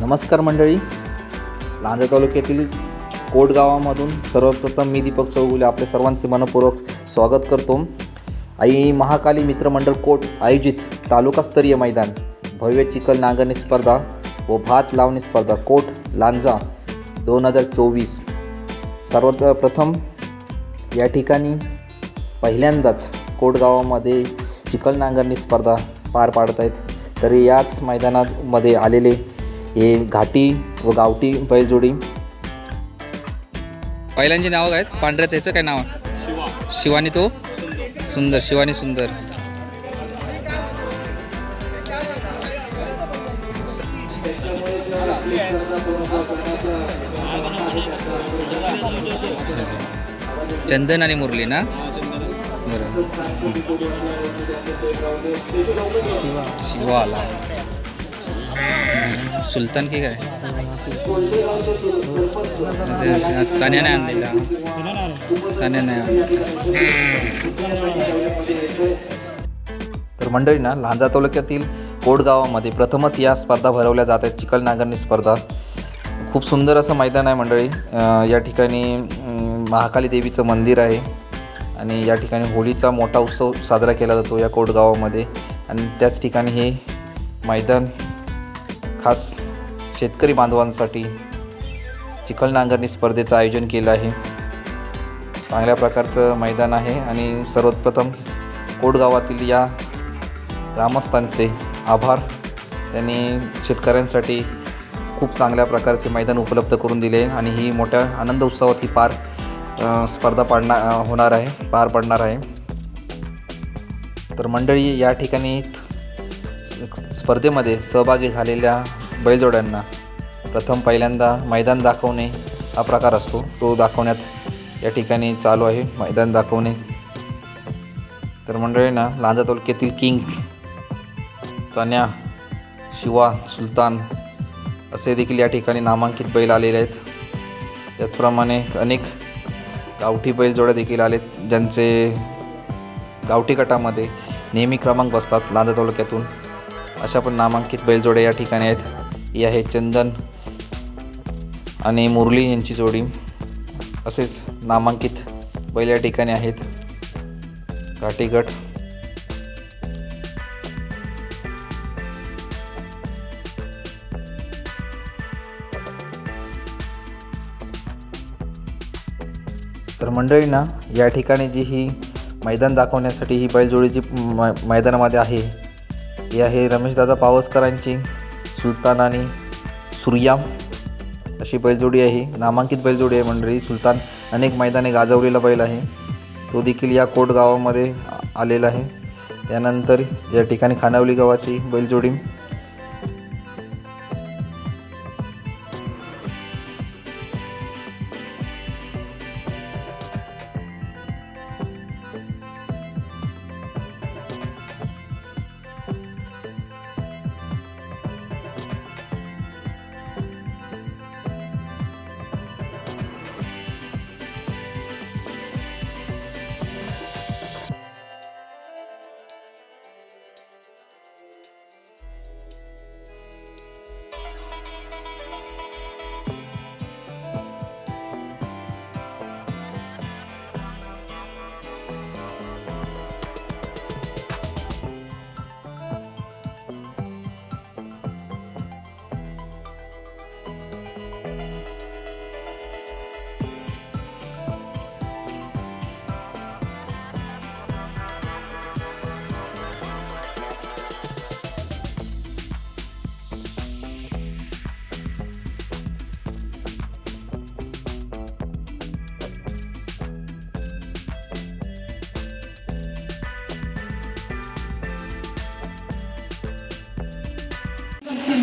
नमस्कार मंडळी. लांजा तालुक्यातील कोट गावामधून सर्वप्रथम मी दीपक चौगुले आपले सर्वांचे मनपूर्वक स्वागत करतो. आई महाकाली मित्रमंडळ कोट आयोजित तालुकास्तरीय मैदान भव्य चिखल नांगरणी स्पर्धा व भात लावणी स्पर्धा कोट लांजा दोन हजार चोवीस. सर्वात प्रथम या ठिकाणी पहिल्यांदाच कोट गावामध्ये चिखल नांगरणी स्पर्धा पार पाडत आहेत तरी याच मैदानामध्ये आलेले हे घाटी व गावठी बैलजोडी. पहिल्यांची नावं काय आहेत पांढऱ्याचं याचं काय नाव? आहे शिवानी तो? सुंदर शिवानी सुंदर. चंदन आणि मुरली ना? बरं. शिवा आला सुलतान की काय? चण्याने आणलेला. चण्याने तर मंडळी ना लांजा तालुक्यातील कोडगावामध्ये प्रथमच या स्पर्धा भरवल्या जात आहेत चिखल नांगरणी स्पर्धा. खूप सुंदर असं मैदान आहे मंडळी. या ठिकाणी महाकाली देवीचं मंदिर आहे आणि या ठिकाणी होळीचा मोठा उत्सव साजरा केला जातो या कोडगावामध्ये. आणि त्याच ठिकाणी हे मैदान खास शेतकरी बांधवांसाठी चिखल नांगरणी स्पर्धेचं आयोजन केलं आहे. चांगल्या प्रकारचं मैदान आहे आणि सर्वप्रथम कोडगावातील या ग्रामस्थांचे आभार. त्यांनी शेतकऱ्यांसाठी खूप चांगल्या प्रकारचे मैदान उपलब्ध करून दिले आणि ही मोठ्या आनंद उत्सवात ही पार स्पर्धा पाडणार होणार आहे पार पडणार आहे. तर मंडळी या ठिकाणी स्पर्धेमध्ये सहभागी झालेल्या बैलजोड्यांना. प्रथम पहिल्यांदा मैदान दाखवणे हा प्रकार असतो. तो दाखवण्यात या ठिकाणी चालू आहे. मैदान दाखवणे. तर मंडळींना लांजा तालुक्यातील किंग चण्या शिवा सुलतान असे देखील या ठिकाणी नामांकित बैल आलेले आहेत. त्याचप्रमाणे अनेक गावठी बैलजोड्या देखील आलेत ज्यांचे गावठी गटामध्ये नेहमी क्रमांक बसतात लांजा तालुक्यातून. अशा पण नामांकित बैलजोड्या या ठिकाणी आहेत. ही आहे चंदन आणि मुरली यांची जोडी. असेच नामांकित पहिल्या ठिकाणी आहेत. घाटीगट. तर मंडळींना या ठिकाणी जी ही मैदान दाखवण्यासाठी ही बैलजोडी जी मै मैदानामध्ये आहे ही आहे रमेशदादा पावसकरांची. सुलतान आणि सुर्याम अशी बैलजोडी आहे. नामांकित बैलजोडी आहे मंडळी. सुलतान अनेक मैदाने गाजवलेला बैल आहे. तो देखील या कोट गावामध्ये आलेला आहे. त्यानंतर या ठिकाणी खानावली गावाची बैलजोडी.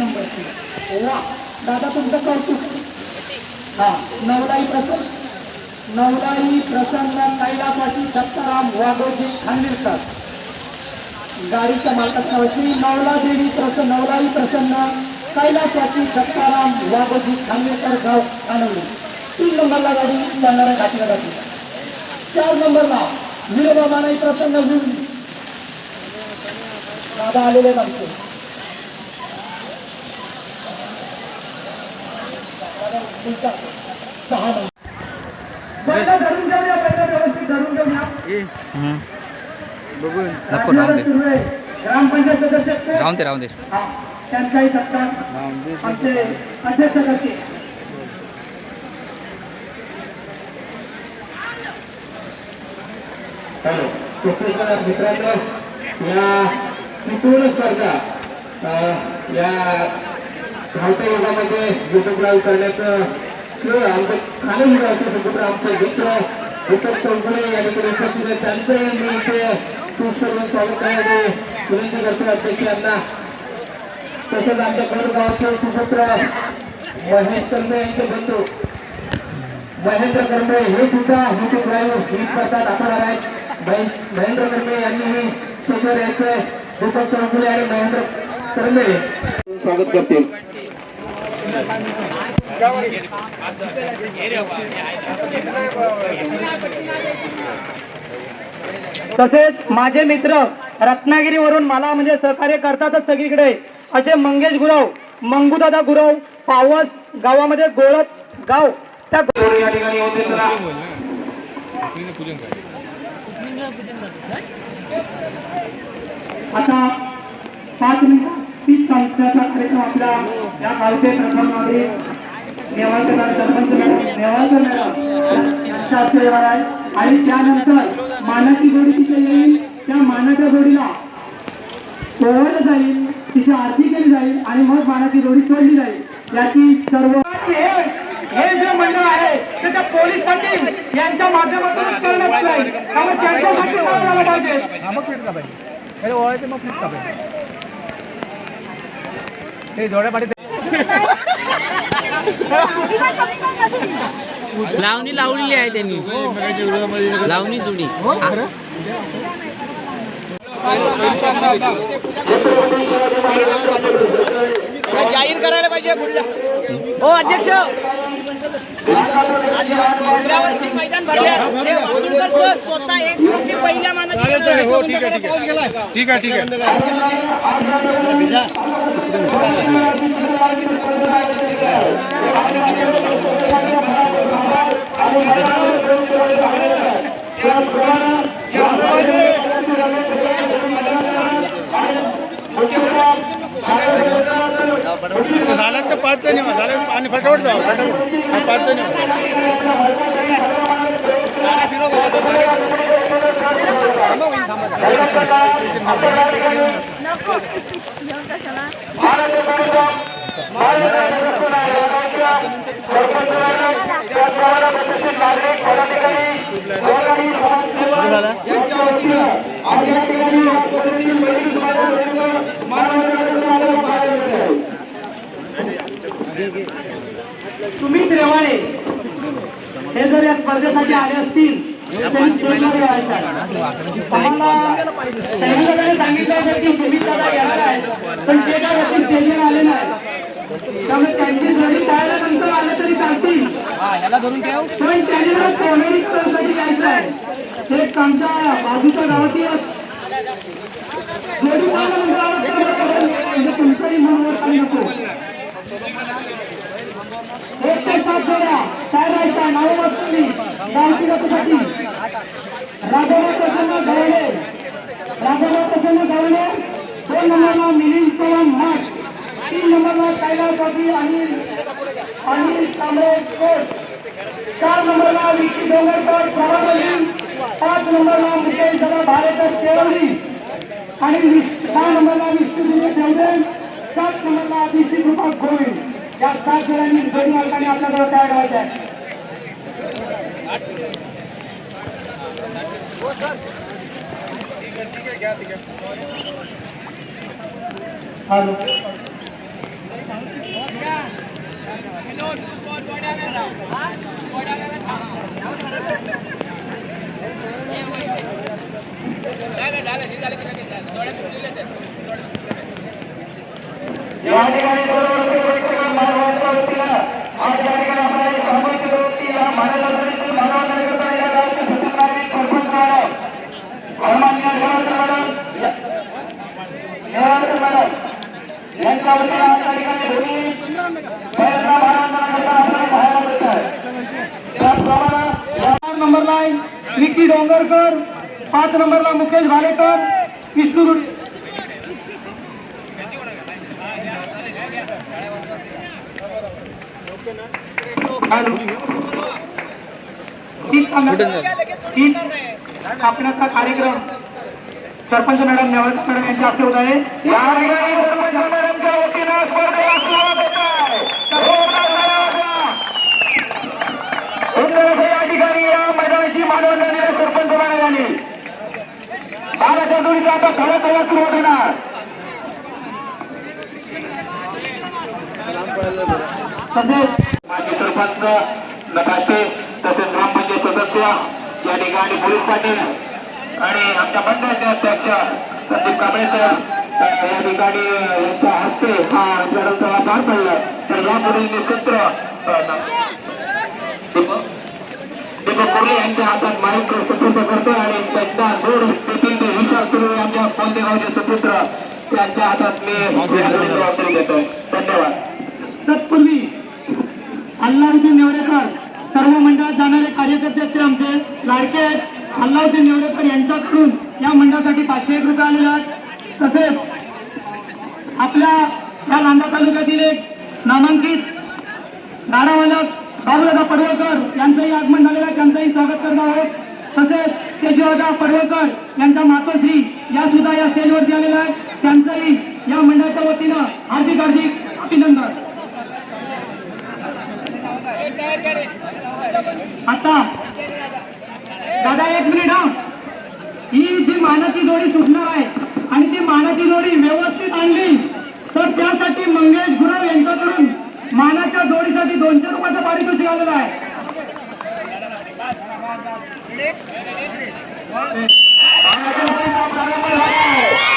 नंबरची वा दादा तुमचं कौतुक हा नवलाई प्रसन्न नवलाई प्रसन्न कैलापाशी दत्ताराम वाघोजी खानविलकर गाडीच्या मालकाच्या वशी नवला देवी प्रसन्न नवलाई प्रसन्न कैलापाशी दत्ताराम वाघोजी खानविलकर गाव कानवली. तीन नंबरला गाडी जाणाऱ्या घाटीला जाते. चार नंबरला विरोबा प्रसन्न दादा आलेले नव्हते. सहा धरून व्यवस्थित धरून घेऊया नको राहून दे. ग्रामपंचायत सदस्य? राहून दे राहून दे. हा, त्यांचाही सत्कार. आमचे अध्यक्ष करतील हॅलो कुस्तीच्या मित्रांनो या त्रिपूर्ण स्पर्धा या धावत्या युगामध्ये युट्यूबला करण्याचं श्रेय आमचं खालील गावचे सुपुत्र आमचे मित्र उत्तर चौधरी या ठिकाणी उपस्थित आहे त्यांचं मी इथे खूप सर्व स्वागत करण्याची विनंती करतो अध्यक्ष यांना तसंच आमच्या गड सुपुत्र महेश कर्मे यांचे बंधू. महेंद्र कर्मे हे सुद्धा युट्यूब लाईव्ह ही करतात. दाखवणार आहेत महेंद्र कर्मे यांनीही शेखर यायचे दीपक चौधरी आणि महेंद्र कर्मे स्वागत करतील. तसेच माझे मित्र रत्नागिरीवरून मला म्हणजे सहकार्य करतातच सगळीकडे. असे मंगेश गुरव मंगूदादा गुरव पावस गावामध्ये गोळप गाव. त्या या ठिकाणी होते. आता पाच मिनिटात तीस संस्थाचा कार्यक्रम आपल्या या गावचे प्रथम Newalkar madam, sarpanch madam, Newalkar madam यांच्या हस्ते आहे आणि त्यानंतर मानाची जोडी तिथे येईल. त्या मानाच्या जोडीला ओवळलं जाईल. तिची आरती केली जाईल. आणि मग मानाची जोडी सोडली जाईल. याची सर्व हे जे मंडळ आहे ते त्या पोलीस पाटील यांच्या माध्यमातून करण्यात जाईल त्यामुळे त्यांच्यासाठी काय पाहिजे. लावणी लावलेली आहे त्यांनी. लावणी जुडी जाहीर करायला पाहिजे हो अध्यक्ष. पुढल्या वर्षी मैदान भरल्यास हे वासुडकर सर स्वतः एक कोटी पहिल्या मानाची हो ठीक आहे ठीक आहे. ठीक आहे ठीक आहे. झालं तर पाच जणी. झालं आणि फटाफट जाऊ फटाफट हा, पाच जणी व्हा. सुमित रेवाळे हे जर या स्पर्धेसाठी आले असतील त्यांनी स्टेजवर यायचं आहे. आम्हाला सैनिकांनी सांगितलं होतं की सुमित दादा येणार आहे. पण ते काय होते स्टेजवर आले नाही त्यामुळे त्यांची जरी त्यानंतर आले तरी चालतील. पण त्यांनी जरा सोनेरी कलरसाठी जायचं आहे ते आमच्या बाजूच्या गावातील जोडी म्हणजे तुमचंही मनोवर काही नको. एक दोन नंबरला मिलिंद चव्हाण तीन नंबरला कैलास पाटील आणि आणि कांबळे कोट. चार नंबरला विकी डोंगरकर प्रभाकरी पाच नंबरला मुकेश दादा भारेकर शेवली आणि सहा नंबरला विष्णू ठेवले. सात नंबरला अभिषेक रुपा गोविंद. या सात जणांनी दोन मार्गाने आपल्याकडे तयार व्हायचं आहे. हॅलो नंबरला निकी डोंगरकर पाच नंबरला मुकेश भालेकर विष्णू हॅलो. तीन कामगार- कार्यक्रम सरपंच मॅडम नेवळकर मॅडम यांच्या हस्ते होत आहे या ठिकाणी या मैदानाची मानवण झाली आहे सरपंच बाराच्या जोडीचा आता खरा खेळा सुरुवात होणार तसेच माजी सरपंच नकाशे तसेच ग्रामपंचायत सदस्य या ठिकाणी पोलीस पाटील आणि आमच्या मंडळाचे अध्यक्ष संदीप कांबळे सर या ठिकाणी यांच्या हस्ते हा लढवचा पार पडला. तर यापुढील निसूत्र दीपक कुर्ले यांच्या हातात माईक सुपूर्द करतो आणि त्यांचा जोड देखील ते विशाल सुरू आमच्या कोंदेगावचे सुपुत्र त्यांच्या हातात मी जबाबदारी देतोय. धन्यवाद. तत्पूर्वी अल्लाउद्दीन नेवरेकर सर्व मंडळात जाणारे कार्यकर्ते असते आमचे लाडके आहेत. अल्लाउद्दीन नेवरेकर यांच्याकडून या मंडळासाठी पाचशे एक रुपये आलेले आहेत. तसेच आपल्या या लांडा तालुक्यातील एक नामांकित गाडावालक बाबुदादा पडवळकर यांचंही आगमन झालेलं आहे. त्यांचंही स्वागत करत आहोत. तसेच तेजवादा पडवळकर यांच्या मातोश्री या सुद्धा या स्टेजवरती आलेल्या आहेत त्यांचंही या मंडळाच्या वतीनं हार्दिक हार्दिक अभिनंदन. आता दादा एक मिनिट हा ही जी मानाची जोडी सुटणार आहे आणि ती मानाची जोडी व्यवस्थित आणली तर त्यासाठी मंगेश गुरव यांच्याकडून मानाच्या जोडीसाठी दोनशे रुपयाचं पारितोषिक आलेलं आहे Thank you.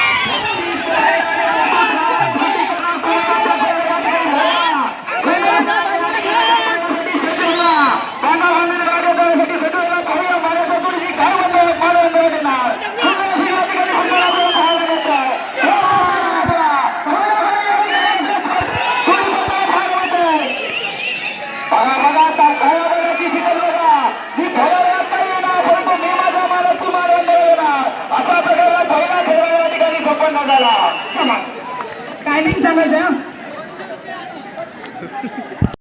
अशा प्रकारचा पहिला